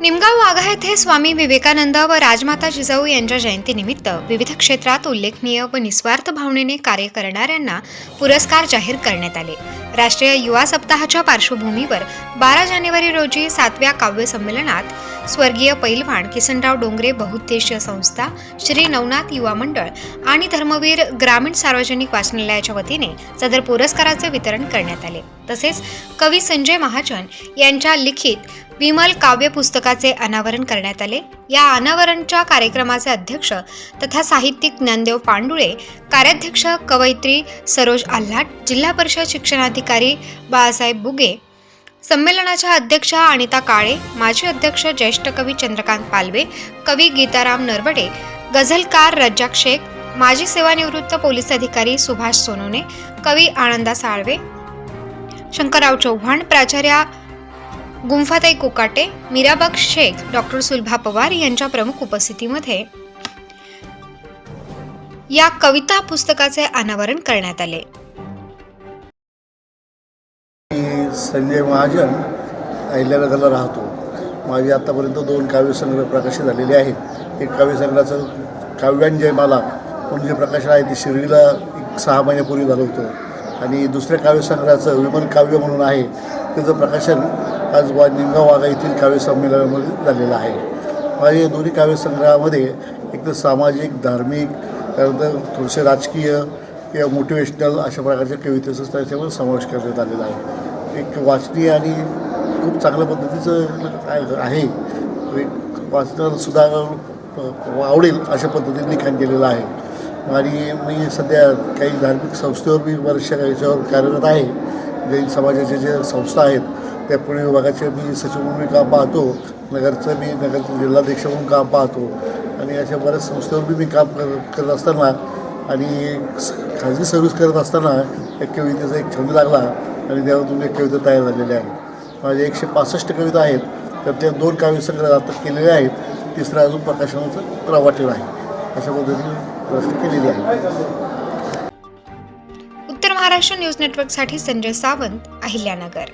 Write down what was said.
निमगाव वाघा येथे स्वामी विवेकानंद व राजमाता जिजाऊ यांच्या जयंतीनिमित्त विविध क्षेत्रात उल्लेखनीय व निस्वार्थ भावनेने कार्य करणाऱ्यांना पुरस्कार जाहीर करण्यात आले. राष्ट्रीय युवा सप्ताहाच्या पार्श्वभूमीवर बारा जानेवारी रोजी सातव्या काव्य संमेलनात स्वर्गीय पैलवान किसनराव डोंगरे बहुउद्देशीय संस्था श्री नवनाथ युवा मंडळ आणि धर्मवीर ग्रामीण सार्वजनिक वाचनालयाच्या वतीने सदर पुरस्काराचे वितरण करण्यात आले. तसेच कवी संजय महाजन यांच्या लिखित विमल काव्य पुस्तकाचे अनावरण करण्यात आले. या अनावरणच्या कार्यक्रमाचे अध्यक्ष तथा साहित्यिक ज्ञानदेव पांडुळे कार्याध्यक्ष कवयित्री सरोज आल्हाट जिल्हा परिषद शिक्षणाधिकारी बाळासाहेब बुगे संमेलनाच्या अध्यक्षा अनिता काळे माजी अध्यक्ष ज्येष्ठ कवी चंद्रकांत पालवे कवी गीताराम नरवडे गझलकार रज्जाक शेख माजी सेवानिवृत्त पोलीस अधिकारी सुभाष सोनोने कवी आनंदा साळवे शंकरराव चव्हाण प्राचार्या गुंफाताई कोकाटे मीराबाग शेख डॉक्टर सुलभा पवार यांच्या प्रमुख उपस्थितीमध्ये या कविता पुस्तकाचे अनावरण करण्यात आले. मी संजय महाजन अहिल्यानगरला राहतो. माझे आत्तापर्यंत दोन काव्यसंग्रह प्रकाशित झालेले आहेत. एक काव्यसंग्रहाचं काव्यांजय माला म्हणून जे प्रकाशन आहे ते शिर्डीला एक सहा महिन्यापूर्वी झालं होतं. आणि दुसऱ्या काव्यसंग्रहाचं विमल काव्य म्हणून आहे त्याचं प्रकाशन आज वा निमगाव वाघा येथील काव्य संमेलनामध्ये झालेलं आहे. माझ्या या दोन्ही काव्यसंग्रहामध्ये एक तर सामाजिक धार्मिक त्यानंतर थोडेसे राजकीय किंवा मोटिवेशनल अशा प्रकारच्या कवितेचं त्याच्यामध्ये समावेश करण्यात आलेला आहे. एक वाचनीय आणि खूप चांगल्या पद्धतीचं आहे- आहे एक सुद्धा आवडेल अशा पद्धतीने लिखाण केलेलं आहे. आणि मी सध्या काही धार्मिक संस्थेवर मी बऱ्याचशा याच्यावर कार्यरत आहे. जैन समाजाच्या ज्या संस्था आहेत त्या पुणे विभागाचे मी सचिव म्हणून मी काम पाहतो. नगरचं मी नगरचं जिल्हाध्यक्ष म्हणून काम पाहतो. आणि अशा बऱ्याच संस्थेवर बी मी काम कर करत असताना आणि स- खाजगी सर्व्हिस करत असताना एक कवितेचा एक छंद लागला आणि त्यावर एक कविता तयार झालेल्या आहेत माझे एकशे पासष्ट कविता आहेत तर त्या दोन काव्यसंग्रह आता केलेले आहेत. तिसरा अजून प्रकाशनाचं प्रवाटेल आहे. अशा पद्धतीने व्यवस्था केलेली आहे. उत्तर महाराष्ट्र न्यूज नेटवर्कसाठी संजय सावंत अहिल्यानगर.